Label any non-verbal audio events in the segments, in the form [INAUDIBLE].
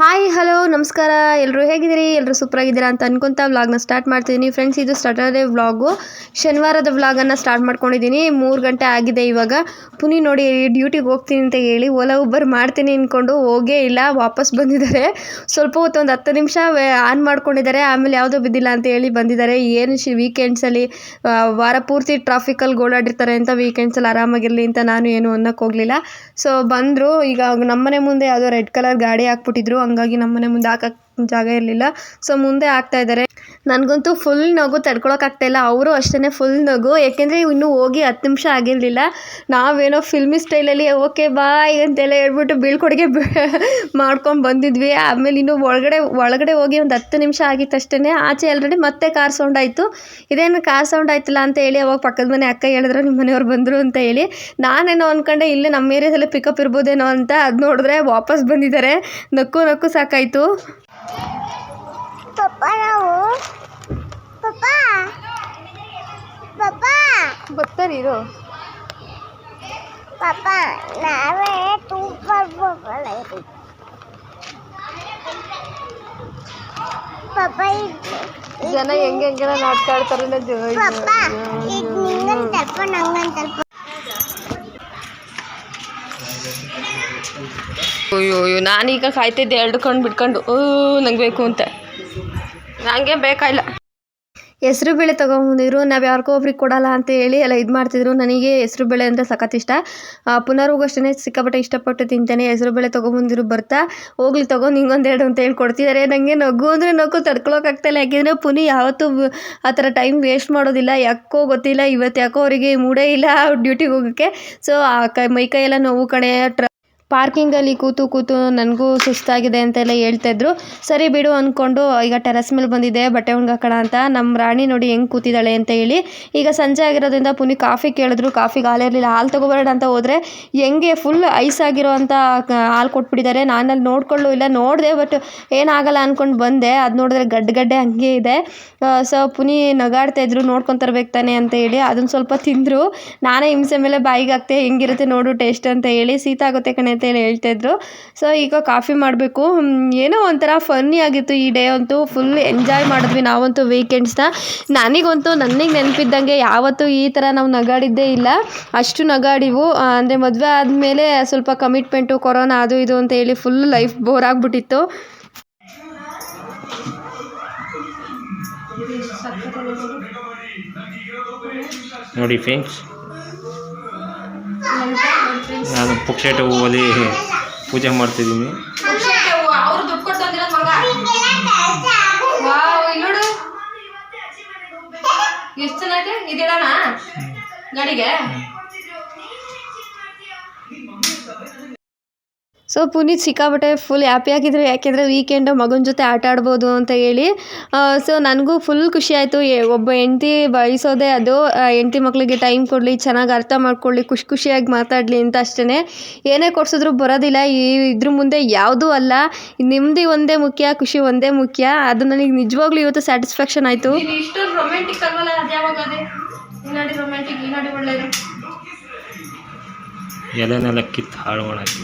Hi hello ನಮಸ್ಕಾರ. ಎಲ್ಲರೂ ಹೇಗಿದ್ದೀರಿ? ಎಲ್ಲರೂ ಸೂಪರಾಗಿದ್ದೀರಾ ಅಂತ ಅನ್ಕೊಂತ ವ್ಲಾಗ್ನ ಸ್ಟಾರ್ಟ್ ಮಾಡ್ತಿದ್ದೀನಿ ಫ್ರೆಂಡ್ಸ್ ಇದು ಸ್ಯಾಟರ್ಡೇ ವ್ಲಾಗು ಶನಿವಾರದ ವ್ಲಾಗನ್ನು ಸ್ಟಾರ್ಟ್ ಮಾಡ್ಕೊಂಡಿದ್ದೀನಿ. ಮೂರು ಗಂಟೆ ಆಗಿದೆ ಇವಾಗ. ಪುನಿ ನೋಡಿ ಡ್ಯೂಟಿಗೆ ಹೋಗ್ತೀನಿ ಅಂತ ಹೇಳಿ ಓಲಾ ಉಬ್ಬರ್ ಮಾಡ್ತೀನಿ ಅಂದ್ಕೊಂಡು ಹೋಗೇ ಇಲ್ಲ. ವಾಪಸ್ ಬಂದಿದ್ದಾರೆ. ಸ್ವಲ್ಪ ಹೊತ್ತು ಒಂದು ಹತ್ತು ನಿಮಿಷ ಆನ್ ಮಾಡ್ಕೊಂಡಿದ್ದಾರೆ. ಆಮೇಲೆ ಯಾವುದೋ ಬಿದ್ದಿಲ್ಲ ಅಂತ ಹೇಳಿ ಬಂದಿದ್ದಾರೆ. ಏನು ಶಿ ವೀಕೆಂಡ್ಸಲ್ಲಿ ವಾರ ಪೂರ್ತಿ ಟ್ರಾಫಿಕಲ್ಲಿ ಗೋಳಾಡಿರ್ತಾರೆ ಅಂತ ವೀಕೆಂಡ್ಸಲ್ಲಿ ಆರಾಮಾಗಿರಲಿ ಅಂತ ನಾನು ಏನು ಅನ್ನೋಕ್ಕೆ ಹೋಗಲಿಲ್ಲ. ಸೊ ಬಂದರು. ಈಗ ನಮ್ಮನೆ ಮುಂದೆ ಯಾವುದೋ ರೆಡ್ ಕಲರ್ ಗಾಡಿ ಹಾಕ್ಬಿಟ್ಟಿದ್ರು. ಹಂಗಾಗಿ ನಮ್ಮನೆ ಮುಂದೆ ಹಾಕಕ್ ಜಾಗ ಇರಲಿಲ್ಲ. ಸೊ ಮುಂದೆ ಹಾಕ್ತಾ ಇದ್ದಾರೆ. ನನಗಂತೂ ಫುಲ್ ನಗು ತಡ್ಕೊಳೋಕ್ಕಾಗ್ತಾಯಿಲ್ಲ ಅವರು ಅಷ್ಟೇ ಫುಲ್ ನಗು. ಏಕೆಂದರೆ ಇನ್ನೂ ಹೋಗಿ ಹತ್ತು ನಿಮಿಷ ಆಗಿರಲಿಲ್ಲ. ನಾವೇನೋ ಫಿಲ್ಮಿ ಸ್ಟೈಲಲ್ಲಿ ಓಕೆ ಬಾಯ್ ಅಂತೆಲ್ಲ ಹೇಳ್ಬಿಟ್ಟು ಬೀಳ್ಕೊಡುಗೆ [LAUGHS] ಮಾಡ್ಕೊಂಡು ಬಂದಿದ್ವಿ. ಆಮೇಲೆ ಇನ್ನೂ ಒಳಗಡೆ ಒಳಗಡೆ ಹೋಗಿ ಒಂದು ಹತ್ತು ನಿಮಿಷ ಆಗಿತ್ತು ಅಷ್ಟೇ ಆಚೆ ಆಲ್ರೆಡಿ ಮತ್ತೆ ಕಾರ್ ಸೌಂಡ್ ಆಯಿತು. ಇದೇನು ಕಾರ್ ಸೌಂಡ್ ಆಯ್ತಲ್ಲ ಅಂತ ಹೇಳಿ ಅವಾಗ ಪಕ್ಕದ ಮನೆ ಅಕ್ಕ ಹೇಳಿದ್ರು ನಿಮ್ಮ ಮನೆಯವ್ರು ಬಂದರು ಅಂತ ಹೇಳಿ. ನಾನೇನೋ ಅಂದ್ಕೊಂಡೆ ಇಲ್ಲೇ ನಮ್ಮ ಏರಿಯಾದಲ್ಲಿ ಪಿಕಪ್ ಇರ್ಬೋದೇನೋ ಅಂತ ಅದು ನೋಡಿದ್ರೆ ವಾಪಸ್ ಬಂದಿದ್ದಾರೆ. ನಕ್ಕು ನಕ್ಕು ಸಾಕಾಯಿತು. ಪಪ್ಪ ನಾವು. ಪಪ್ಪ. ಪಪ್ಪ. ಬರ್ತಾರೆ ಇರೋ ಪಪ್ಪ ನಾವೇ ತುಂಬ ಪಪ್ಪ ಇದು ಜನ ಹೆಂಗೆ ಹೆಂಗೆಲ್ಲ ಪಪ್ಪ ನಿಂಗಂತ ನಂಗಂತ ತಲ್ಪ ಅಯ್ಯೋ ಅಯ್ಯೋ ನಾನೀಗ ಕಾಯ್ತಿದ್ದೆ ಕಣ್ಣು ಬಿಟ್ಕೊಂಡು. ಓ ನಂಗೆ ಬೇಕು ಅಂತ. ನನಗೆ ಬೇಕಾಗಿಲ್ಲ ಹೆಸ್ರು ಬೇಳೆ ತೊಗೊಂಬಂದಿದ್ರು ನಾವು ಯಾರಿಗೋ ಒಬ್ರಿಗೆ ಕೊಡಲ್ಲ ಅಂತ ಹೇಳಿ ಎಲ್ಲ ಇದು ಮಾಡ್ತಿದ್ರು. ನನಗೆ ಹೆಸ್ರು ಬೇಳೆ ಅಂದರೆ ಸಖತ್ ಇಷ್ಟ. ಪುನರ್ಗೂ ಅಷ್ಟೇ ಸಿಕ್ಕಾಪಟ್ಟೆ ಇಷ್ಟಪಟ್ಟು ತಿಂತೇನೆ. ಹೆಸರು ಬೇಳೆ ತೊಗೊಂಬಂದಿರು ಬರ್ತಾ, ಹೋಗ್ಲಿ ತಗೊಂಡು ಹಿಂಗೊಂದೆರಡು ಅಂತ ಹೇಳಿ ಕೊಡ್ತಿದ್ದಾರೆ ನನಗೆ ನಗು ಅಂದರೆ ನಗು ತಡ್ಕೊಳಕ್ಕಾಗ್ತಾಯಿಲ್ಲ ಯಾಕೆಂದರೆ ಪುನಿ ಯಾವತ್ತೂ ಆ ಥರ ಟೈಮ್ ವೇಸ್ಟ್ ಮಾಡೋದಿಲ್ಲ. ಯಾಕೋ ಗೊತ್ತಿಲ್ಲ, ಇವತ್ತು ಯಾಕೋ ಅವರಿಗೆ ಮೂಡೇ ಇಲ್ಲ ಡ್ಯೂಟಿಗೆ ಹೋಗೋಕ್ಕೆ. ಸೊ, ಆ ಕೈ, ಮೈ ಎಲ್ಲ ನೋವು ಕಣೆ ಟ್ರ ಪಾರ್ಕಿಂಗಲ್ಲಿ ಕೂತು ಕೂತು ನನಗೂ ಸುಸ್ತಾಗಿದೆ ಅಂತೆಲ್ಲ ಹೇಳ್ತಾಯಿದ್ರು ಸರಿ ಬಿಡು ಅಂದ್ಕೊಂಡು ಈಗ ಟೆರೆಸ್ ಮೇಲೆ ಬಂದಿದ್ದೆ, ಬಟ್ಟೆ ಒಣಗಾಕೋಣ ಅಂತ. ನಮ್ಮ ರಾಣಿ ನೋಡಿ ಹೆಂಗೆ ಕೂತಿದ್ದಾಳೆ ಅಂತ ಹೇಳಿ. ಈಗ ಸಂಜೆ ಆಗಿರೋದ್ರಿಂದ ಪುನಿ ಕಾಫಿ ಕೇಳಿದ್ರು. ಕಾಫಿಗೆ ಹಾಲೇ ಇರಲಿಲ್ಲ. ಹಾಲು ತೊಗೊಬರೋಣ ಅಂತ ಹೋದರೆ ಹೆಂಗೆ ಫುಲ್ ಐಸ್ ಆಗಿರೋ ಅಂತ ಹಾಲು ಕೊಟ್ಬಿಟ್ಟಿದ್ದಾರೆ. ನಾನಲ್ಲಿ ನೋಡ್ಕೊಳ್ಳೂ ಇಲ್ಲ. ನೋಡಿದೆ ಬಟ್ ಏನಾಗಲ್ಲ ಅಂದ್ಕೊಂಡು ಬಂದೆ. ಅದು ನೋಡಿದ್ರೆ ಗಡ್ಡೆ ಹಂಗೆ ಇದೆ. ಸೊ ಪುನಿ ನಗಾಡ್ತಾ ಇದ್ರು. ನೋಡ್ಕೊಂಡು ತರ್ಬೇಕು ತಾನೆ ಅಂತ ಹೇಳಿ. ಅದನ್ನು ಸ್ವಲ್ಪ ತಿಂದರು. ನಾನೇ ಹಿಂಸೆ ಮೇಲೆ ಬಾಯಿಗೆ ಹಾಕ್ತೆ. ಹೆಂಗಿರುತ್ತೆ ನೋಡು ಟೇಸ್ಟ್ ಅಂತ ಹೇಳಿ. ಶೀತ ಆಗುತ್ತೆ ಕಣೆ. ಅಂತ ಹೇಳಿ ಹೇಳ್ತಾಯಿದ್ರು ಸೊ ಈಗ ಕಾಫಿ ಮಾಡಬೇಕು. ಏನೋ ಒಂಥರ ಫನ್ನಿ ಆಗಿತ್ತು ಈ ಡೇ ಅಂತೂ. ಫುಲ್ ಎಂಜಾಯ್ ಮಾಡಿದ್ವಿ ನಾವಂತೂ ವೀಕೆಂಡ್ಸ್ನ ನನಗಂತೂ ನನಗೆ ನೆನಪಿದ್ದಂಗೆ ಯಾವತ್ತೂ ಈ ಥರ ನಾವು ನಗಾಡಿದ್ದೇ ಇಲ್ಲ. ಅಷ್ಟು ನಗಾಡಿವು. ಅಂದರೆ ಮದುವೆ ಆದಮೇಲೆ ಸ್ವಲ್ಪ ಕಮಿಟ್ಮೆಂಟು ಕೊರೋನಾ ಅದು ಇದು ಅಂತ ಹೇಳಿ ಫುಲ್ ಲೈಫ್ ಬೋರ್ ಆಗಿಬಿಟ್ಟಿತ್ತು. ನೋಡಿ ಫ್ರೆಂಡ್ಸ್ ನಾನು ಪುಕ್ಷೇಟ ಹೂವಲ್ಲಿ ಪೂಜೆ ಮಾಡ್ತಿದ್ದೀನಿ. ಎಷ್ಟು ಚೆನ್ನಾಗಿದೆ? ಇದಿಡೋಣ ಗಾಡಿಗೆ? ಸೊ ಪುನೀತ್ ಸಿಕ್ಕಾಪಟ್ಟೆ ಫುಲ್ ಹ್ಯಾಪಿ ಆಗಿದ್ರು. ಯಾಕೆಂದರೆ ವೀಕೆಂಡು ಮಗನ ಜೊತೆ ಆಟ ಆಡ್ಬೋದು ಅಂತ ಹೇಳಿ. ಸೊ ನನಗೂ ಫುಲ್ ಖುಷಿ ಆಯಿತು. ಒಬ್ಬ ಹೆಂಡ್ತಿ ಬಯಸೋದೇ ಅದು. ಹೆಂಡ್ತಿ ಮಕ್ಕಳಿಗೆ ಟೈಮ್ ಕೊಡಲಿ ಚೆನ್ನಾಗಿ ಅರ್ಥ ಮಾಡ್ಕೊಳ್ಳಿ ಖುಷಿ ಖುಷಿಯಾಗಿ ಮಾತಾಡಲಿ ಅಂತ ಅಷ್ಟೇ ಏನೇ ಕೊಡ್ಸಿದ್ರು ಬರೋದಿಲ್ಲ. ಈ ಇದ್ರ ಮುಂದೆ ಯಾವುದೂ ಅಲ್ಲ. ನೆಮ್ಮದಿ ಒಂದೇ ಮುಖ್ಯ ಖುಷಿ ಒಂದೇ ಮುಖ್ಯ. ಅದು ನನಗೆ ನಿಜವಾಗ್ಲೂ ಇವತ್ತು ಸ್ಯಾಟಿಸ್ಫ್ಯಾಕ್ಷನ್ ಆಯಿತು. ಇಷ್ಟೊಂದು ರೊಮ್ಯಾಂಟಿಕ್ ಅಲ್ವಲ್ಲ? ಅದು ಯಾವಾಗ ಅದೇ? ಈ ನಾಡಿ ರೊಮ್ಯಾಂಟಿಕ್ ಈ ನಾಡಿ ಒಳ್ಳೆಯದು ಎಲೆನೆಲ್ಲ ಕಿತ್ತು ಹಾಳು ಮಾಡಾಕಿ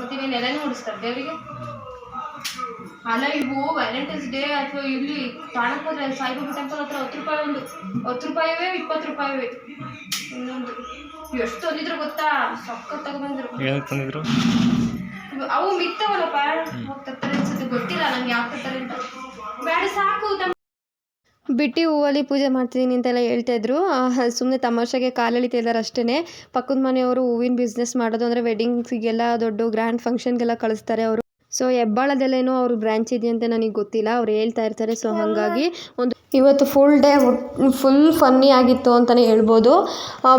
ಮತ್ತೆ ನೀನು ಎಲೆನೂ ಹೊಡಿಸ್ತಾರೆ ದೇವರಿಗೆ? ಅಲ್ಲ ಇವು ವ್ಯಾಲೆಂಟೈನ್ಸ್ ಡೇ ಅಥವಾ ಇಲ್ಲಿ ತಾಣಕ್ಕೆ ಹೋದ್ರೆ ಸಾಯಿಬಾಬಾ ಟೆಂಪಲ್ ಹತ್ರ ಹತ್ತು ರೂಪಾಯಿ ಒಂದು ಹತ್ತು ರೂಪಾಯಿವೇ ಇಪ್ಪತ್ತು ರೂಪಾಯಿವೇ. ಇನ್ನೊಂದು. ಎಷ್ಟು ತಂದಿದ್ರು ಗೊತ್ತಾ? ಸಕ್ಕ ತಗೊಂಡ್ಬಂದ್ರು ತಂದಿದ್ರು? ಅವು ಮಿತ್ತವಲ್ಲಪ್ಪ. ಹೋಗ್ತಾರೆ ಅನ್ಸುತ್ತೆ. ಗೊತ್ತಿಲ್ಲ ನಂಗೆ ಯಾವ ತರ್ತಾರೆ ಅಂತ. ಬೇಡ ಸಾಕು ಬಿಟ್ಟಿ ಹೂವಲ್ಲಿ ಪೂಜೆ ಮಾಡ್ತಿದ್ದೀನಿ ಅಂತೆಲ್ಲ ಹೇಳ್ತಾ ಇದ್ರು. ಸುಮ್ಮನೆ ತಮಾಷೆಗೆ ಕಾಲೆಳಿತಾ ಇದ್ದಾರೆ ಅಷ್ಟೇ ಪಕ್ಕದ ಮನೆಯವರು ಹೂವಿನ ಬಿಸ್ನೆಸ್ ಮಾಡೋದು ಅಂದರೆ ವೆಡ್ಡಿಂಗ್ಸಿಗೆಲ್ಲ ದೊಡ್ಡ ಗ್ರ್ಯಾಂಡ್ ಫಂಕ್ಷನ್ಗೆಲ್ಲ ಕಳಿಸ್ತಾರೆ ಅವರು. ಸೊ ಹೆಬ್ಬಾಳದಲ್ಲೇನೋ ಅವ್ರ ಬ್ರ್ಯಾಂಚ್ ಇದೆಯಂತೆ ನನಗೆ ಗೊತ್ತಿಲ್ಲ. ಅವ್ರು ಹೇಳ್ತಾ ಇರ್ತಾರೆ. ಸೊ ಹಾಗಾಗಿ ಒಂದು ಇವತ್ತು ಫುಲ್ ಡೇ ಫುಲ್ ಫನ್ನಿ ಆಗಿತ್ತು ಅಂತಲೇ ಹೇಳ್ಬೋದು.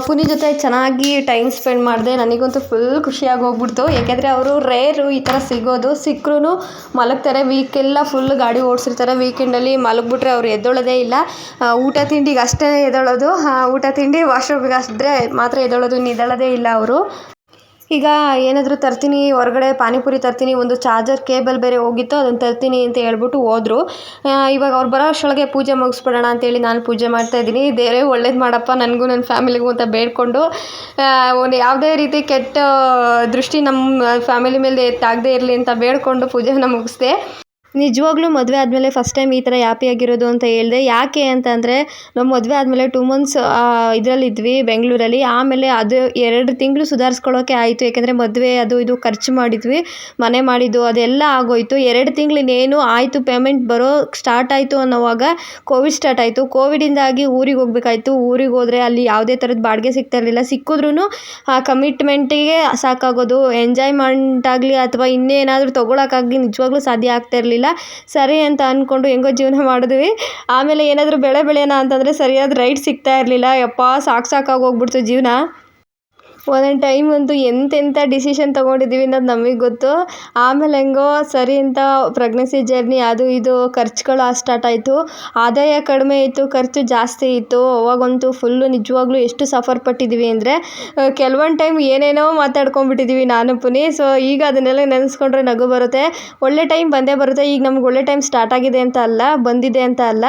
ಪುನಿ ಜೊತೆ ಚೆನ್ನಾಗಿ ಟೈಮ್ ಸ್ಪೆಂಡ್ ಮಾಡಿದೆ. ನನಗಂತೂ ಫುಲ್ ಖುಷಿಯಾಗಿ ಹೋಗ್ಬಿಡ್ತು. ಯಾಕೆಂದರೆ ಅವರು ರೇರು ಈ ಥರ ಸಿಗೋದು. ಸಿಕ್ಕರೂ ಮಲಗ್ತಾರೆ. ವೀಕೆಲ್ಲ ಫುಲ್ ಗಾಡಿ ಓಡಿಸಿರ್ತಾರೆ. ವೀಕೆಂಡಲ್ಲಿ ಮಲಗಿಬಿಟ್ರೆ ಅವ್ರು ಎದ್ದೊಳೋದೇ ಇಲ್ಲ. ಊಟ ತಿಂಡಿಗೆ ಅಷ್ಟೇ ಎದ್ದೊಳೋದು ಊಟ ತಿಂಡಿ ವಾಶ್ರೂಮಿಗೆ ಅಷ್ಟೇ ಮಾತ್ರ ಎದ್ದೊಳೋದು. ಇನ್ನು ಇಲ್ಲ ಅವರು. ಈಗ ಏನಾದರೂ ತರ್ತೀನಿ, ಹೊರಗಡೆ ಪಾನಿಪುರಿ ತರ್ತೀನಿ, ಒಂದು ಚಾರ್ಜರ್ ಕೇಬಲ್ ಬೇರೆ ಹೋಗಿತ್ತು ಅದನ್ನು ತರ್ತೀನಿ ಅಂತ ಹೇಳ್ಬಿಟ್ಟು ಹೋದರು. ಇವಾಗ ಅವ್ರು ಬರೋ ಅಷ್ಟರೊಳಗೆ ಪೂಜೆ ಮುಗಿಸ್ಬಿಡೋಣ ಅಂತೇಳಿ ನಾನು ಪೂಜೆ ಮಾಡ್ತಾಯಿದ್ದೀನಿ ದೇವರೇ ಒಳ್ಳೇದು ಮಾಡಪ್ಪ, ನನಗೂ ನನ್ನ ಫ್ಯಾಮಿಲಿಗೂ ಅಂತ ಬೇಡಿಕೊಂಡು ಒಂದು ಯಾವುದೇ ರೀತಿ ಕೆಟ್ಟ ದೃಷ್ಟಿ ನಮ್ಮ ಫ್ಯಾಮಿಲಿ ಮೇಲೆ ತಾಗದೇ ಇರಲಿ ಅಂತ ಬೇಡಿಕೊಂಡು ಪೂಜೆನ ಮುಗಿಸ್ದೆ. ನಿಜವಾಗ್ಲೂ ಮದುವೆ ಆದಮೇಲೆ ಫಸ್ಟ್ ಟೈಮ್ ಈ ಥರ ಹ್ಯಾಪಿಯಾಗಿರೋದು ಅಂತ ಹೇಳಿದೆ. ಯಾಕೆ ಅಂತ ಅಂದರೆ, ನಾವು ಮದುವೆ ಆದಮೇಲೆ ಟೂ ಮಂತ್ಸ್ ಇದರಲ್ಲಿದ್ವಿ ಬೆಂಗಳೂರಲ್ಲಿ. ಆಮೇಲೆ ಅದು ಎರಡು ತಿಂಗಳು ಸುಧಾರಿಸ್ಕೊಳ್ಳೋಕೆ ಆಯಿತು. ಯಾಕೆಂದರೆ ಮದುವೆ ಅದು ಇದು ಖರ್ಚು ಮಾಡಿದ್ವಿ, ಮನೆ ಮಾಡಿದ್ದು, ಅದೆಲ್ಲ ಆಗೋಯಿತು. ಎರಡು ತಿಂಗಳು ಇನ್ನೇನು ಆಯಿತು ಪೇಮೆಂಟ್ ಬರೋ ಸ್ಟಾರ್ಟ್ ಆಯಿತು ಅನ್ನೋವಾಗ ಕೋವಿಡ್ ಸ್ಟಾರ್ಟ್ ಆಯಿತು. ಕೋವಿಡಿಂದಾಗಿ ಊರಿಗೆ ಹೋಗ್ಬೇಕಾಯ್ತು. ಊರಿಗೆ ಹೋದರೆ ಅಲ್ಲಿ ಯಾವುದೇ ಥರದ ಬಾಡಿಗೆ ಸಿಗ್ತಾ ಇರಲಿಲ್ಲ. ಸಿಕ್ಕಿದ್ರೂ ಆ ಕಮಿಟ್ಮೆಂಟಿಗೆ ಸಾಕಾಗೋದು. ಎಂಜಾಯ್ಮೆಂಟ್ ಆಗಲಿ ಅಥವಾ ಇನ್ನೇನಾದರೂ ತೊಗೊಳಕ್ಕಾಗಲಿ ನಿಜವಾಗ್ಲೂ ಸಾಧ್ಯ ಆಗ್ತಾ ಇರಲಿಲ್ಲ. ಸರಿ ಅಂತ ಅಂದ್ಕೊಂಡು ಹೆಂಗೋ ಜೀವನ ಮಾಡಿದ್ವಿ. ಆಮೇಲೆ ಏನಾದರೂ ಬೆಳೆ ಬೆಳೆಯೋಣ ಅಂತಂದರೆ ಸರಿಯಾದ ರೈಟ್ ಸಿಗ್ತಾ ಇರಲಿಲ್ಲ. ಯಪ್ಪ, ಸಾಕು ಸಾಕಾಗಿ ಹೋಗ್ಬಿಡ್ತು ಜೀವನ. ಒಂದೊಂದು ಟೈಮ್ ಅಂತೂ ಎಂತೆಂಥ ಡಿಸಿಷನ್ ತೊಗೊಂಡಿದ್ದೀವಿ ಅನ್ನೋದು ನಮಗೆ ಗೊತ್ತು. ಆಮೇಲೆ ಹೆಂಗೋ ಸರಿ ಅಂತ ಪ್ರೆಗ್ನೆನ್ಸಿ ಜರ್ನಿ ಅದು ಇದು ಖರ್ಚುಗಳು ಸ್ಟಾರ್ಟ್ ಆಯಿತು. ಆದಾಯ ಕಡಿಮೆ ಇತ್ತು, ಖರ್ಚು ಜಾಸ್ತಿ ಇತ್ತು. ಅವಾಗಂತೂ ಫುಲ್ಲು ನಿಜವಾಗ್ಲೂ ಎಷ್ಟು ಸಫರ್ ಪಟ್ಟಿದ್ದೀವಿ ಅಂದರೆ ಕೆಲವೊಂದು ಟೈಮ್ ಏನೇನೋ ಮಾತಾಡ್ಕೊಂಡ್ಬಿಟ್ಟಿದ್ದೀವಿ ನಾನು ಪುನಿ ಸೊ ಈಗ ಅದನ್ನೆಲ್ಲ ನೆನೆಸ್ಕೊಂಡ್ರೆ ನಗು ಬರುತ್ತೆ. ಒಳ್ಳೆ ಟೈಮ್ ಬಂದೇ ಬರುತ್ತೆ. ಈಗ ನಮ್ಗೆ ಒಳ್ಳೆ ಟೈಮ್ ಸ್ಟಾರ್ಟ್ ಆಗಿದೆ ಅಂತ ಅಲ್ಲ, ಬಂದಿದೆ ಅಂತ ಅಲ್ಲ.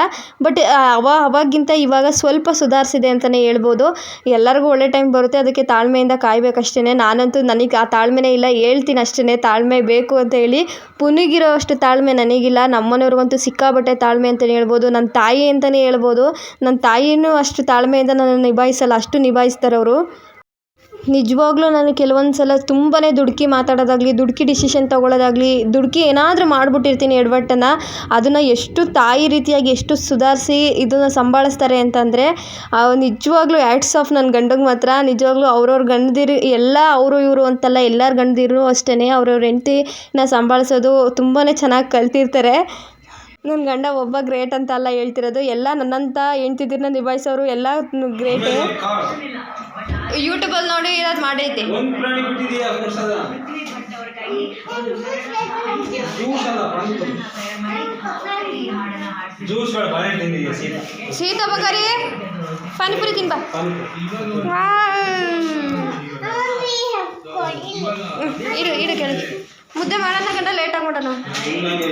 ಬಟ್ ಅವ, ಅವಾಗಿಂತ ಇವಾಗ ಸ್ವಲ್ಪ ಸುಧಾರಿಸಿದೆ ಅಂತಲೇ ಹೇಳ್ಬೋದು. ಎಲ್ಲರಿಗೂ ಒಳ್ಳೆ ಟೈಮ್ ಬರುತ್ತೆ. ಅದಕ್ಕೆ ತಾಳ್ಮೆಯಿಂದ ಕಾಯ್ಬೇಕಷ್ಟೇ ನಾನಂತೂ ನನಗೆ ಆ ತಾಳ್ಮೆನೇ ಇಲ್ಲ. ಹೇಳ್ತೀನಿ ಅಷ್ಟೇ ತಾಳ್ಮೆ ಬೇಕು ಅಂತ ಹೇಳಿ ಪುನಿಗಿರೋ ಅಷ್ಟು ತಾಳ್ಮೆ ನನಗಿಲ್ಲ. ನಮ್ಮನೆಯವ್ರಿಗಂತೂ ಸಿಕ್ಕಾಬಟ್ಟೆ ತಾಳ್ಮೆ ಅಂತಲೇ ಹೇಳ್ಬೋದು. ನನ್ನ ತಾಯಿ ಅಂತಲೇ ಹೇಳ್ಬೋದು. ನನ್ನ ತಾಯಿಯೂ ಅಷ್ಟು ತಾಳ್ಮೆಯಿಂದ ನನ್ನನ್ನು ನಿಭಾಯಿಸಲ್ಲ. ಅಷ್ಟು ನಿಭಾಯಿಸ್ತಾರೆ ಅವರು. ನಿಜವಾಗ್ಲೂ ನಾನು ಕೆಲವೊಂದು ಸಲ ತುಂಬಾ ದುಡುಕಿ ಮಾತಾಡೋದಾಗಲಿ, ದುಡುಕಿ ಡಿಸಿಷನ್ ತೊಗೊಳ್ಳೋದಾಗಲಿ, ದುಡುಕಿ ಏನಾದರೂ ಮಾಡಿಬಿಟ್ಟಿರ್ತೀನಿ ಎಡವಟ್ಟನ್ನು. ಅದನ್ನು ಎಷ್ಟು ತಾಯಿ ರೀತಿಯಾಗಿ ಎಷ್ಟು ಸುಧಾರಿಸಿ ಇದನ್ನು ಸಂಭಾಳಿಸ್ತಾರೆ ಅಂತಂದರೆ ನಿಜವಾಗ್ಲೂ ಆ್ಯಡ್ಸ್ ಆಫ್ ನನ್ನ ಗಂಡಗೆ ಮಾತ್ರ. ನಿಜವಾಗ್ಲೂ ಅವ್ರವ್ರ ಗಂಡದಿರು, ಎಲ್ಲ ಅವರು ಇವರು ಅಂತಲ್ಲ, ಎಲ್ಲರ ಗಂಡದಿರು ಅಷ್ಟೇ ಅವ್ರವ್ರ ಹೆಂಡ್ತಿನ ಸಂಭಾಳಿಸೋದು ತುಂಬಾ ಚೆನ್ನಾಗಿ ಕಲ್ತಿರ್ತಾರೆ. ನನ್ನ ಗಂಡ ಒಬ್ಬ ಗ್ರೇಟ್ ಅಂತ ಅಲ್ಲ ಹೇಳ್ತಿರೋದು. ಎಲ್ಲ ನನ್ನಂಥ ಹೆಂಡ್ತಿದಿರನ್ನ ನಿಭಾಯಿಸೋರು ಎಲ್ಲ ಗ್ರೇಟೇ ಯೂಟ್ಯೂಬಲ್ಲಿ ನೋಡಿ ಇರೋದು ಮಾಡೈತೆ. ಒಂದು ಪ್ರಾಣಿ ಬಿಟ್ಟಿದೆಯಾ ಪ್ರಸಾದ? ಜ್ಯೂಸ್ ಅಲ್ಲ ಪಾನಿಪುರಿ ಜ್ಯೂಸ್ ಬೇಡ ಬಾಳೆ ತಿಂದಿದೆಯಾ ಸೀತಾ? ಸೀತಾ ಬಗಾರಿ ಪಾನಿಪುರಿ ತಿನ್ಬಾ. ಇಡು ಇಡು ಕೆಳಗೆ. ಮುದ್ದೆ ಮಾಡೋಣ ಲೇಟ್ ಲೇಟಾಗಿ ನಾವು ಇನ್ನೊಂದು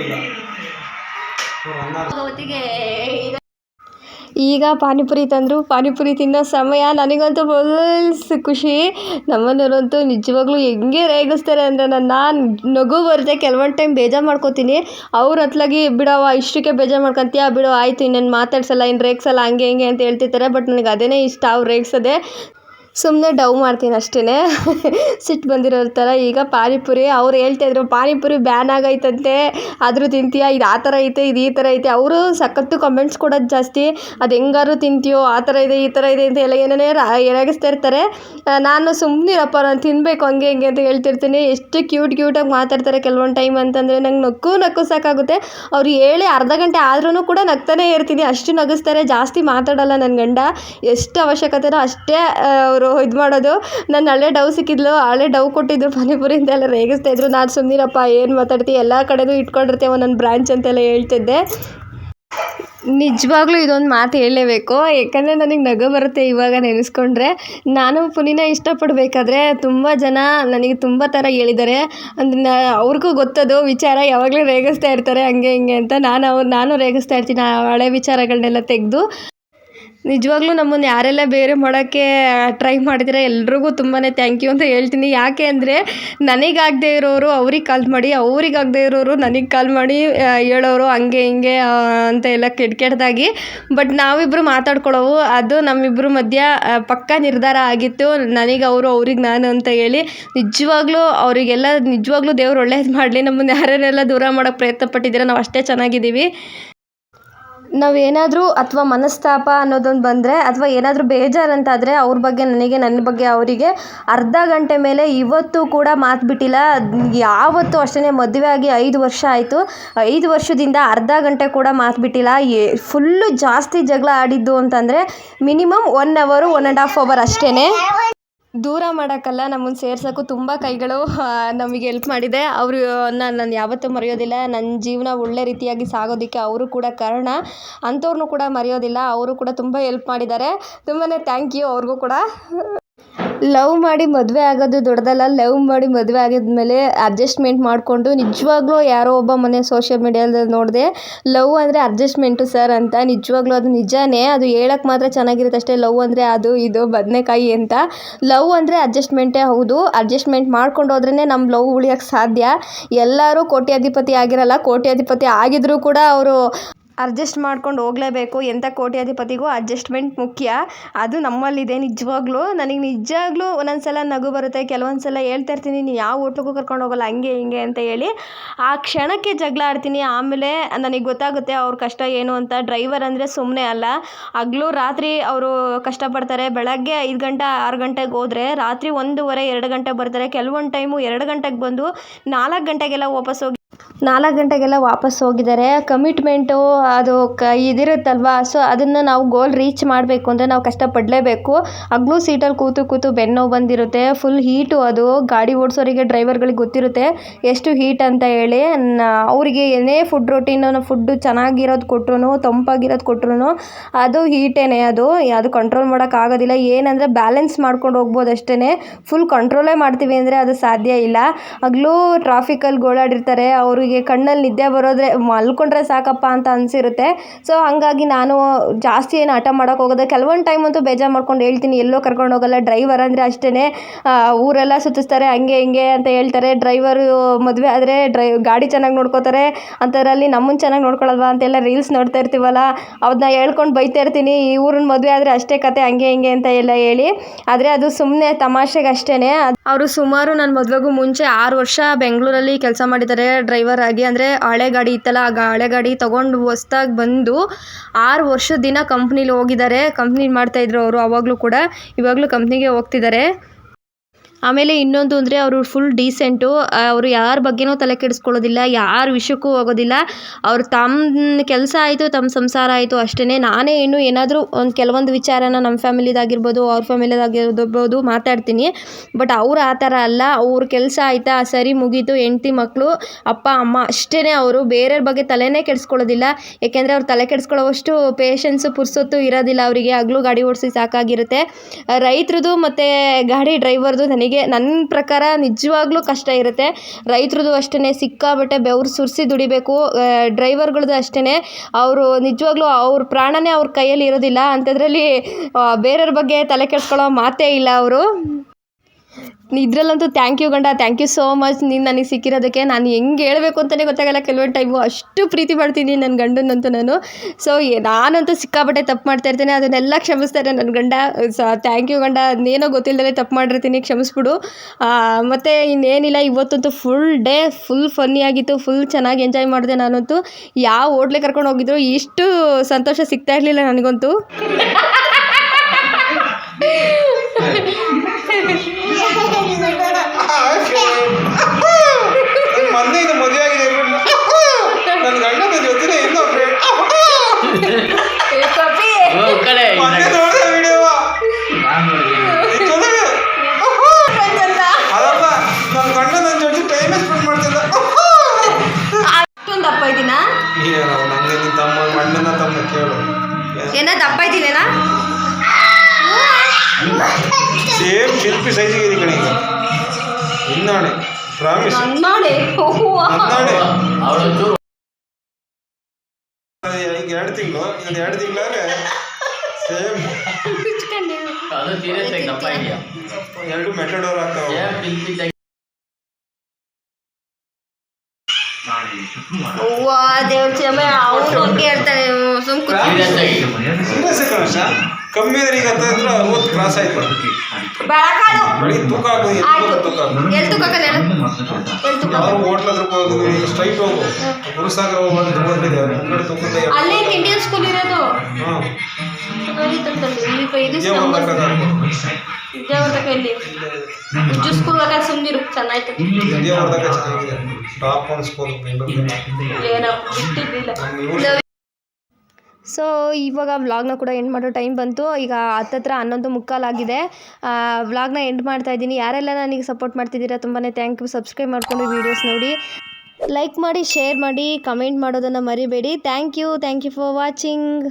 ಈಗ ಪಾನಿಪುರಿ ತಂದರು. ಪಾನಿಪುರಿ ತಿನ್ನೋ ಸಮಯ ನನಗಂತೂ ಫುಲ್ಸ್ ಖುಷಿ. ನಮ್ಮನೆಯವ್ರಂತೂ ನಿಜವಾಗ್ಲೂ ಹೆಂಗೆ ರೇಗಿಸ್ತಾರೆ ಅಂದರೆ ನಾನು ನಗು ಬರುತ್ತೆ ಕೆಲವೊಂದು ಟೈಮ್ ಬೇಜಾರು ಮಾಡ್ಕೋತೀನಿ. ಅವ್ರ ಹತ್ಲಾಗಿ, ಬಿಡವ್ವ ಇಷ್ಟಕ್ಕೆ ಬೇಜಾರು ಮಾಡ್ಕೊತೀಯ? ಬಿಡು, ಆಯಿತು, ಇನ್ನೇನು ಮಾತಾಡ್ಸಲ್ಲ ಇನ್ನು ರೇಗಿಸಲ್ಲ, ಹಂಗೆ, ಹಿಂಗೆ ಅಂತ ಹೇಳ್ತಿರ್ತಾರೆ. ಬಟ್ ನನಗೆ ಅದೇ ಇಷ್ಟ, ಅವ್ರು ರೇಗ್ಸೋದೆ. ಸುಮ್ಮನೆ ಡವ್ ಮಾಡ್ತೀನಿ ಅಷ್ಟೇ ಸಿಟ್ಟು ಬಂದಿರೋ ಥರ ಈಗ ಪಾನಿಪುರಿ, ಅವ್ರು ಹೇಳ್ತಾಯಿದ್ರು ಪಾನಿಪುರಿ ಬ್ಯಾನ್ ಆಗೈತಂತೆ. ಆದರೂ ತಿಂತೀಯ? ಇದು ಆ ಥರ ಐತೆ, ಇದು ಈ ಥರ ಐತೆ. ಅವರು ಸಖತ್ತು ಕಮೆಂಟ್ಸ್ ಕೊಡೋದು ಜಾಸ್ತಿ. ಅದು ಹೆಂಗಾರು ತಿಂತೀಯೋ? ಆ ಥರ ಇದೆ, ಈ ಥರ ಇದೆ ಅಂತ ಎಲ್ಲ ಏನೇನೇ ಎರಗಿಸ್ತಾ ಇರ್ತಾರೆ. ನಾನು ಸುಮ್ಮನಿರಪ್ಪ ನಾನು ತಿನ್ನಬೇಕು ಹಂಗೆ, ಹಿಂಗೆ ಅಂತ ಹೇಳ್ತಿರ್ತೀನಿ. ಎಷ್ಟು ಕ್ಯೂಟ್ ಕ್ಯೂಟಾಗಿ ಮಾತಾಡ್ತಾರೆ ಕೆಲವೊಂದು ಟೈಮ್ ಅಂತಂದರೆ ನಂಗೆ ನಕ್ಕು ನಕ್ಕು ಸಾಕಾಗುತ್ತೆ. ಅವ್ರು ಹೇಳಿ ಅರ್ಧ ಗಂಟೆ ಆದ್ರೂ ಕೂಡ ನಗ್ತಾನೇ ಇರ್ತೀನಿ. ಅಷ್ಟು ನಗಿಸ್ತಾರೆ, ಜಾಸ್ತಿ ಮಾತಾಡಲ್ಲ ನನ್ನ ಗಂಡ. ಎಷ್ಟು ಅವಶ್ಯಕತೆನೋ ಅಷ್ಟೇ ಅವರು ಇದು ಮಾಡೋದು. ನನ್ನ ಹಳೆ ಡವ್ ಸಿಕ್ಕಿದ್ಲು, ಹಳೆ ಡವ್ ಕೊಟ್ಟಿದ್ದು ಪಾನಿಪುರಿ ಅಂತೆಲ್ಲ ರೇಗಿಸ್ತಾ ಇದ್ರು. ನಾನು ಸುಮ್ಮನಿರಪ್ಪ ಏನು ಮಾತಾಡ್ತೀವಿ ಎಲ್ಲ ಕಡೆನೂ ಇಟ್ಕೊಂಡಿರ್ತೇವೆ ನನ್ನ ಬ್ರಾಂಚ್ ಅಂತೆಲ್ಲ ಹೇಳ್ತಿದ್ದೆ. ನಿಜವಾಗ್ಲೂ ಇದೊಂದು ಮಾತು ಹೇಳಲೇಬೇಕು. ಯಾಕಂದರೆ ನನಗೆ ನಗು ಬರುತ್ತೆ ಇವಾಗ ನೆನೆಸ್ಕೊಂಡ್ರೆ. ನಾನು ಪುನಿನ ಇಷ್ಟಪಡಬೇಕಾದ್ರೆ ತುಂಬ ಜನ ನನಗೆ ತುಂಬ ಥರ ಹೇಳಿದ್ದಾರೆ. ಅಂದರೆ ಅವ್ರಿಗೂ ಗೊತ್ತದು, ವಿಚಾರ ಯಾವಾಗಲೂ ರೇಗಿಸ್ತಾ ಇರ್ತಾರೆ ಹಂಗೆ ಹಿಂಗೆ ಅಂತ. ನಾನು ಅವ್ರು, ನಾನು ರೇಗಿಸ್ತಾ ಇರ್ತೀನಿ ಹಳೆ ವಿಚಾರಗಳನ್ನೆಲ್ಲ ತೆಗೆದು. ನಿಜವಾಗ್ಲೂ ನಮ್ಮನ್ನು ಯಾರೆಲ್ಲ ಬೇರೆ ಮಾಡೋಕ್ಕೆ ಟ್ರೈ ಮಾಡಿದರೆ ಎಲ್ರಿಗೂ ತುಂಬಾ ಥ್ಯಾಂಕ್ ಯು ಅಂತ ಹೇಳ್ತೀನಿ. ಯಾಕೆ ಅಂದರೆ ನನಗಾಗದೆ ಇರೋರು ಅವ್ರಿಗೆ ಕಾಲ್ ಮಾಡಿ ಅವ್ರಿಗಾಗದೇ ಇರೋರು ನನಗೆ ಕಾಲ್ ಮಾಡಿ ಹೇಳೋರು ಹಂಗೆ ಹಿಂಗೆ ಅಂತ ಎಲ್ಲ ಕೆಟ್ಟ ಕೆಟ್ಟದಾಗಿ ಬಟ್ ನಾವಿಬ್ಬರು ಮಾತಾಡ್ಕೊಳ್ಳೋವು. ಅದು ನಮ್ಮಿಬ್ಬರು ಮಧ್ಯ ಪಕ್ಕ ನಿರ್ಧಾರ ಆಗಿತ್ತು. ನನಗೆ ಅವರು, ಅವ್ರಿಗೆ ನಾನು ಅಂತ ಹೇಳಿ ನಿಜವಾಗ್ಲೂ ಅವರಿಗೆಲ್ಲ ನಿಜವಾಗ್ಲೂ ದೇವ್ರು ಒಳ್ಳೇದು ಮಾಡಲಿ. ನಮ್ಮನ್ನು ಯಾರ್ಯಾರೆಲ್ಲ ದೂರ ಮಾಡೋಕ್ಕೆ ಪ್ರಯತ್ನ ಪಟ್ಟಿದ್ದೀರ, ನಾವು ಅಷ್ಟೇ ಚೆನ್ನಾಗಿದ್ದೀವಿ. ನಾವೇನಾದರೂ ಅಥವಾ ಮನಸ್ತಾಪ ಅನ್ನೋದೊಂದು ಬಂದರೆ ಅಥವಾ ಏನಾದರೂ ಬೇಜಾರು ಅಂತಾದರೆ ಅವ್ರ ಬಗ್ಗೆ ನನಗೆ ನನ್ನ ಬಗ್ಗೆ ಅವರಿಗೆ ಅರ್ಧ ಗಂಟೆ ಮೇಲೆ ಇವತ್ತು ಕೂಡ ಮಾತು ಬಿಟ್ಟಿಲ್ಲ. ಯಾವತ್ತೂ ಅಷ್ಟೇ ಮದುವೆ ಆಗಿ ಐದು ವರ್ಷ ಆಯಿತು. ಐದು ವರ್ಷದಿಂದ ಅರ್ಧ ಗಂಟೆ ಕೂಡ ಮಾತು ಬಿಟ್ಟಿಲ್ಲ. ಏ ಫುಲ್ಲು ಜಾಸ್ತಿ ಜಗಳ ಆಡಿದ್ದು ಅಂತಂದರೆ ಮಿನಿಮಮ್ ಒನ್ ಅವರು ಒನ್ ಆ್ಯಂಡ್ ಆಫ್ ಅವರ್ ಅಷ್ಟೇ ದೂರ ಮಾಡೋಕ್ಕಲ್ಲ, ನಮ್ಮನ್ನು ಸೇರ್ಸೋಕ್ಕೂ ತುಂಬ ಕೈಗಳು ನಮಗೆ ಹೆಲ್ಪ್ ಮಾಡಿದೆ. ಅವರು ನಾನು ಯಾವತ್ತೂ ಮರೆಯೋದಿಲ್ಲ. ನನ್ನ ಜೀವನ ಒಳ್ಳೆ ರೀತಿಯಾಗಿ ಸಾಗೋದಕ್ಕೆ ಅವರು ಕೂಡ ಕಾರಣ. ಅಂಥವ್ರನ್ನೂ ಕೂಡ ಮರೆಯೋದಿಲ್ಲ. ಅವರು ಕೂಡ ತುಂಬ ಹೆಲ್ಪ್ ಮಾಡಿದ್ದಾರೆ. ತುಂಬಾ ಥ್ಯಾಂಕ್ ಯು ಅವ್ರಿಗೂ ಕೂಡ. ಲವ್ ಮಾಡಿ ಮದುವೆ ಆಗೋದು ದೊಡ್ಡದಲ್ಲ, ಲವ್ ಮಾಡಿ ಮದುವೆ ಆಗಿದ್ಮೇಲೆ ಅಡ್ಜಸ್ಟ್ಮೆಂಟ್ ಮಾಡಿಕೊಂಡು ನಿಜವಾಗ್ಲೂ ಯಾರೋ ಒಬ್ಬ ಮೊನ್ನೆ ಸೋಷಿಯಲ್ ಮೀಡಿಯಾದಲ್ಲಿ ನೋಡಿದೆ, ಲವ್ ಅಂದರೆ ಅಡ್ಜಸ್ಟ್ಮೆಂಟು ಸರ್ ಅಂತ ನಿಜವಾಗ್ಲೂ ಅದು ನಿಜಾನೇ, ಅದು ಹೇಳಕ್ಕೆ ಮಾತ್ರ ಚೆನ್ನಾಗಿರುತ್ತೆ ಅಷ್ಟೇ, ಲವ್ ಅಂದರೆ ಅದು, ಇದು, ಬದನೆಕಾಯಿ ಅಂತ. ಲವ್ ಅಂದರೆ ಅಡ್ಜಸ್ಟ್ಮೆಂಟೇ ಹೌದು ಅಡ್ಜಸ್ಟ್ಮೆಂಟ್ ಮಾಡ್ಕೊಂಡು ಹೋದ್ರೇ ನಮ್ಮ ಲವ್ ಉಳಿಯೋಕ್ಕೆ ಸಾಧ್ಯ. ಎಲ್ಲರೂ ಕೋಟ್ಯಾಧಿಪತಿ ಆಗಿರಲ್ಲ, ಕೋಟ್ಯಾಧಿಪತಿ ಆಗಿದ್ರೂ ಕೂಡ ಅವರು ಅಡ್ಜಸ್ಟ್ ಮಾಡ್ಕೊಂಡು ಹೋಗಲೇಬೇಕು. ಎಂಥ ಕೋಟ್ಯಾಧಿಪತಿಗೂ ಅಡ್ಜಸ್ಟ್ಮೆಂಟ್ ಮುಖ್ಯ. ಅದು ನಮ್ಮಲ್ಲಿದೆ ನಿಜವಾಗ್ಲೂ. ನನಗೆ ನಿಜವಾಗ್ಲೂ ಒಂದೊಂದು ಸಲ ನಗು ಬರುತ್ತೆ. ಕೆಲವೊಂದು ಸಲ ಹೇಳ್ತಾ ಇರ್ತೀನಿ, ನೀನು ಯಾವ ಹೋಟ್ಲಿಗೂ ಕರ್ಕೊಂಡು ಹೋಗಲ್ಲ, ಹಂಗೆ, ಹಿಂಗೆ ಅಂತ ಹೇಳಿ. ಆ ಕ್ಷಣಕ್ಕೆ ಜಗಳ ಆಡ್ತೀನಿ. ಆಮೇಲೆ ನನಗೆ ಗೊತ್ತಾಗುತ್ತೆ ಅವ್ರ ಕಷ್ಟ ಏನು ಅಂತ. ಡ್ರೈವರ್ ಅಂದರೆ ಸುಮ್ಮನೆ ಅಲ್ಲ. ಹಗ್ಲು ರಾತ್ರಿ ಅವರು ಕಷ್ಟಪಡ್ತಾರೆ. ಬೆಳಗ್ಗೆ ಐದು ಗಂಟೆ, ಆರು ಗಂಟೆಗೆ ಹೋದರೆ ರಾತ್ರಿ ಒಂದೂವರೆ, ಎರಡು ಗಂಟೆ ಬರ್ತಾರೆ. ಕೆಲವೊಂದು ಟೈಮು ಎರಡು ಗಂಟೆಗೆ ಬಂದು ನಾಲ್ಕು ಗಂಟೆಗೆಲ್ಲ ವಾಪಸ್ ಹೋಗಿ ನಾಲ್ಕು ಗಂಟೆಗೆಲ್ಲ ವಾಪಸ್ ಹೋಗಿದ್ದಾರೆ. ಕಮಿಟ್ಮೆಂಟು ಅದು ಕ ಇದಿರುತ್ತಲ್ವಾ? ಸೊ ಅದನ್ನು ನಾವು ಗೋಲ್ ರೀಚ್ ಮಾಡಬೇಕು ಅಂದರೆ ನಾವು ಕಷ್ಟಪಡಲೇಬೇಕು. ಹಗ್ಲು ಸೀಟಲ್ಲಿ ಕೂತು ಕೂತು ಬೆನ್ನು ಬಂದಿರುತ್ತೆ. ಫುಲ್ ಹೀಟು ಅದು. ಗಾಡಿ ಓಡಿಸೋರಿಗೆ ಡ್ರೈವರ್ಗಳಿಗೆ ಗೊತ್ತಿರುತ್ತೆ ಎಷ್ಟು ಹೀಟ್ ಅಂತ ಹೇಳಿ. ಅವರಿಗೆ ಏನೇ ಫುಡ್ ರೊಟೀನು ಫುಡ್ಡು ಚೆನ್ನಾಗಿರೋದು ಕೊಟ್ರು ತಂಪಾಗಿರೋದು ಕೊಟ್ರು ಅದು ಹೀಟೇನೆ ಅದು. ಅದು ಕಂಟ್ರೋಲ್ ಮಾಡೋಕ್ಕಾಗೋದಿಲ್ಲ ಏನಂದರೆ ಬ್ಯಾಲೆನ್ಸ್ ಮಾಡ್ಕೊಂಡು ಹೋಗ್ಬೋದು ಅಷ್ಟೇ ಫುಲ್ ಕಂಟ್ರೋಲೇ ಮಾಡ್ತೀವಿ ಅಂದರೆ ಅದು ಸಾಧ್ಯ ಇಲ್ಲ. ಹಗ್ಲೂ ಟ್ರಾಫಿಕಲ್ಲಿ ಗೋಳಾಡಿರ್ತಾರೆ. ಅವರಿಗೆ ಕಣ್ಣಲ್ಲಿ ನಿದ್ದೆ ಬರೋದ್ರೆ ಮಲ್ಕೊಂಡ್ರೆ ಸಾಕಪ್ಪ ಅಂತ ಅನಿಸಿರುತ್ತೆ. ಸೊ ಹಾಗಾಗಿ ನಾನು ಜಾಸ್ತಿ ಏನು ಹಠ ಮಾಡೋಕೆ ಹೋಗೋದೇ, ಕೆಲವೊಂದು ಟೈಮ್ ಅಂತೂ ಬೇಜಾರು ಮಾಡ್ಕೊಂಡು ಹೇಳ್ತೀನಿ, ಎಲ್ಲೋ ಕರ್ಕೊಂಡು ಹೋಗಲ್ಲ ಡ್ರೈವರ್ ಅಂದರೆ ಅಷ್ಟೇ ಊರೆಲ್ಲ ಸುತ್ತಿಸ್ತಾರೆ, ಹಂಗೆ ಹಿಂಗೆ ಅಂತ ಹೇಳ್ತಾರೆ. ಡ್ರೈವರು ಮದುವೆ ಆದರೆ ಡ್ರೈ, ಗಾಡಿ ಚೆನ್ನಾಗಿ ನೋಡ್ಕೋತಾರೆ. ಅಂಥದ್ರಲ್ಲಿ ನಮ್ಮನ್ನು ಚೆನ್ನಾಗಿ ನೋಡ್ಕೊಳಲ್ವಾ ಅಂತೆಲ್ಲ ರೀಲ್ಸ್ ನೋಡ್ತಾ ಇರ್ತೀವಲ್ಲ ಅದನ್ನ ಹೇಳ್ಕೊಂಡು ಬೈತಾ ಇರ್ತೀನಿ, ಈ ಊರಿನ ಮದುವೆ ಆದರೆ ಅಷ್ಟೇ ಕತೆ, ಹಂಗೆ ಹಿಂಗೆ ಅಂತ ಎಲ್ಲ ಹೇಳಿ. ಆದರೆ ಅದು ಸುಮ್ಮನೆ ತಮಾಷೆಗೆ ಅಷ್ಟೇ ಅವರು ಸುಮಾರು ನನ್ನ ಮದುವೆಗೂ ಮುಂಚೆ ಆರು ವರ್ಷ ಬೆಂಗಳೂರಲ್ಲಿ ಕೆಲಸ ಮಾಡಿದ್ದಾರೆ. ಡ್ರೈವರ್ ಆಗಿ ಅಂದರೆ ಹಳೆ ಗಾಡಿ ಇತ್ತಲ್ಲ ಆ ಹಳೆ ಗಾಡಿ ತೊಗೊಂಡು ಹೊಸ್ದಾಗಿ ಬಂದು ಆರು ವರ್ಷದ ದಿನ ಕಂಪ್ನಿಲಿ ಹೋಗಿದ್ದಾರೆ. ಮಾಡ್ತಾ ಮಾಡ್ತಾಯಿದ್ರು ಅವರು ಅವಾಗಲೂ ಕೂಡ. ಇವಾಗಲೂ ಕಂಪ್ನಿಗೆ ಹೋಗ್ತಿದ್ದಾರೆ. ಆಮೇಲೆ ಇನ್ನೊಂದು ಅಂದರೆ ಅವರು ಫುಲ್ ಡೀಸೆಂಟು ಅವರು ಯಾರ ಬಗ್ಗೆನೂ ತಲೆ ಕೆಡಿಸ್ಕೊಳ್ಳೋದಿಲ್ಲ, ಯಾರ ವಿಷಯಕ್ಕೂ ಹೋಗೋದಿಲ್ಲ. ಅವ್ರು ತಮ್ಮ ಕೆಲಸ ಆಯಿತು ತಮ್ಮ ಸಂಸಾರ ಆಯಿತು ಅಷ್ಟೇ ನಾನೇ ಇನ್ನು ಏನಾದರೂ ಒಂದು ಕೆಲವೊಂದು ವಿಚಾರನ ನಮ್ಮ ಫ್ಯಾಮಿಲಿದಾಗಿರ್ಬೋದು, ಅವ್ರ ಫ್ಯಾಮಿಲಿದಾಗಿರ್ಬೋದು ಮಾತಾಡ್ತೀನಿ. ಬಟ್ ಅವ್ರು ಆ ಥರ ಅಲ್ಲ. ಅವ್ರ ಕೆಲಸ ಆಯಿತಾ, ಸರಿ ಮುಗೀತು, ಹೆಂಡ್ತಿ ಮಕ್ಕಳು ಅಪ್ಪ, ಅಮ್ಮ ಅಷ್ಟೇ ಅವರು. ಬೇರೆಯವ್ರ ಬಗ್ಗೆ ತಲೆನೇ ಕೆಡಿಸ್ಕೊಳ್ಳೋದಿಲ್ಲ. ಏಕೆಂದರೆ ಅವ್ರು ತಲೆ ಕೆಡಿಸ್ಕೊಳ್ಳೋವಷ್ಟು ಪೇಷನ್ಸು ಪುರ್ಸೊತ್ತು ಇರೋದಿಲ್ಲ ಅವರಿಗೆ. ಹಗಲು, ಗಾಡಿ ಓಡಿಸಿ ಸಾಕಾಗಿರುತ್ತೆ. ರೈತರದು ಮತ್ತು ಗಾಡಿ ಡ್ರೈವರ್ದು ನನಗೆ ನನ್ನ ಪ್ರಕಾರ ನಿಜವಾಗ್ಲೂ ಕಷ್ಟ ಇರುತ್ತೆ. ರೈತರದು ಅಷ್ಟೇ ಸಿಕ್ಕಾಬಟ್ಟೆ ಬೆವ್ರು ಸುರಿಸಿ ದುಡಿಬೇಕು ಡ್ರೈವರ್ಗಳದ್ದು ಅಷ್ಟೇ ಅವರು ನಿಜವಾಗ್ಲೂ ಅವ್ರ ಪ್ರಾಣನೇ ಅವ್ರ ಕೈಯಲ್ಲಿ ಇರೋದಿಲ್ಲ. ಅಂಥದ್ರಲ್ಲಿ ಬೇರೆಯವ್ರ ಬಗ್ಗೆ ತಲೆ ಕೆಡಿಸ್ಕೊಳ್ಳೋ ಮಾತೇ ಇಲ್ಲ ಅವರು. ಇದರಲ್ಲಂತೂ ಥ್ಯಾಂಕ್ ಯು ಗಂಡ ಥ್ಯಾಂಕ್ ಯು ಸೋ ಮಚ್ ನೀನು ನನಗೆ ಸಿಕ್ಕಿರೋದಕ್ಕೆ ನಾನು ಹೆಂಗೆ ಹೇಳಬೇಕು ಅಂತಲೇ ಗೊತ್ತಾಗಲ್ಲ, ಕೆಲವೊಂದು ಟೈಮು ಅಷ್ಟು ಪ್ರೀತಿ ಮಾಡ್ತೀನಿ ನನ್ನ ಗಂಡನಂತೂ ನಾನು. ಸೊ ನಾನಂತೂ ಸಿಕ್ಕಾಪಟ್ಟೆ ತಪ್ಪು ಮಾಡ್ತಾ ಇರ್ತೇನೆ, ಅದನ್ನೆಲ್ಲ ಕ್ಷಮಿಸ್ತಾರೆ ನನ್ನ ಗಂಡ. ಸ ಥ್ಯಾಂಕ್ ಯು ಗಂಡ ಅದೇನೋ ಗೊತ್ತಿಲ್ಲದೆ ತಪ್ಪು ಮಾಡಿರ್ತೀನಿ, ಕ್ಷಮಿಸ್ಬಿಡು. ಮತ್ತು ಇನ್ನೇನಿಲ್ಲ, ಇವತ್ತಂತೂ ಫುಲ್ ಡೇ ಫುಲ್ ಫನ್ನಿ ಆಗಿತ್ತು ಫುಲ್ ಚೆನ್ನಾಗಿ ಎಂಜಾಯ್ ಮಾಡಿದೆ ನಾನಂತೂ. ಯಾವ ಹೋಟ್ಲಿಗೆ ಕರ್ಕೊಂಡು ಹೋಗಿದ್ರು, ಇಷ್ಟು ಸಂತೋಷ ಸಿಗ್ತಾ ಇರಲಿಲ್ಲ ನನಗಂತೂ. [LAUGHS] ಟೈಮ್ ಸ್ಪೆಂಡ್ ಅಷ್ಟೊಂದು ದಪ್ಪ ಇದ್ದೀನಾ? ಏನೋ ನಂಗೆ ನಿನ್ನ ತಮ್ಮ ಅಣ್ಣನ ತಮ್ಮ ಕೇಳು. ಏನ ದಪ್ಪ ಇದ್ದೀನೇನಾ? ಸೇಮ್ ಶಿಲ್ಪಿ ಸೈಜಿಗೆ ಇದೆ ಕಣೆ ಈಗ. ಇನ್ನಾಣೆ ಪ್ರಾಮಿಸ್ ನನ್ನಾಡೆ ನನ್ನಾಣೆ. ಈಗ ಎರಡು ತಿಂಗಳು ಇನ್ನೊಂದು ಎರಡು ತಿಂಗಳಾದ್ರೆ ಸೇಮ್. ಅದು ಸೀರಿಯಸ್ ಆಗಿ ದಪ್ಪ ಇದೆಯಾ? ಎರಡು ಮೆಟಡೋರ್ ಆಗ್ತಾವೆ. ಅವ್ವ ದೇವ್ರ ಚಮೆ ಅವನು ಹಂಗೆ ಹೇಳ್ತಾನೆ ಸುಮ್ ಕಮ್ಮಿ ಅಂದ್ರೆ ಈಗ ಅರವತ್ತು ಕ್ರಾಸ್ ಆಯ್ತು ಬೆಳಿಗ್ಗೆ ತೂಕ ಆಯ್ತು. ತೂಕ ಎಲ್ಲಿ ತುಕ್ಕಲ್ಲ ಎಲ್ಲಿ ಯಾರು ಹೋಟ್ಲ ಹತ್ರ ಹೋಗಿದ್ವಿ ಸ್ಟ್ರೈಟ್ ಹೋಗು. ಗುರುಸಾಗರ ಹೋಗ್ಬಂದು ತಗೊಂಡಿದೆ ಮುಂಗಡೆ ತಗೊಂಡೆ ಅಲ್ಲೇ ಇಂಡಿಯನ್ ಸ್ಕೂಲ್ ಇರೋದು. ವಿದ್ಯಾವರ್ಧಕ ಇಲ್ಲಿ? ಉಜ್ಜು ಸ್ಕೂಲ್ ಹೋಗ ಸುಮ್ಮನಿರು ಚೆನ್ನಾಯ್ತು. ಹೊರದಾಗ ಚೆನ್ನಾಗಿದೆ. ಟಾಪ್ ಸ್ಕೂಲ್ ಏನಪ್ಪ ಬಿಟ್ಟಿರ್ಲಿಲ್ಲ. ಸೊ ಇವಾಗ ವ್ಲಾಗ್ನ ಕೂಡ ಎಂಡ್ ಮಾಡೋ ಟೈಮ್ ಬಂತು. ಈಗ ಹತ್ತತ್ರ ಹನ್ನೊಂದು ಮುಕ್ಕಾಲಾಗಿದೆ ವ್ಲಾಗ್ನ ಎಂಡ್ ಮಾಡ್ತಾ ಇದ್ದೀನಿ. ಯಾರೆಲ್ಲ ನನಗೆ ಸಪೋರ್ಟ್ ಮಾಡ್ತಿದ್ದೀರಾ ತುಂಬಾ ಥ್ಯಾಂಕ್ ಯು ಸಬ್ಸ್ಕ್ರೈಬ್ ಮಾಡ್ಕೊಂಡು ವೀಡಿಯೋಸ್ ನೋಡಿ. ಲೈಕ್ ಮಾಡಿ ಶೇರ್ ಮಾಡಿ ಕಮೆಂಟ್ ಮಾಡೋದನ್ನು ಮರಿಬೇಡಿ. Thank you thank you for watching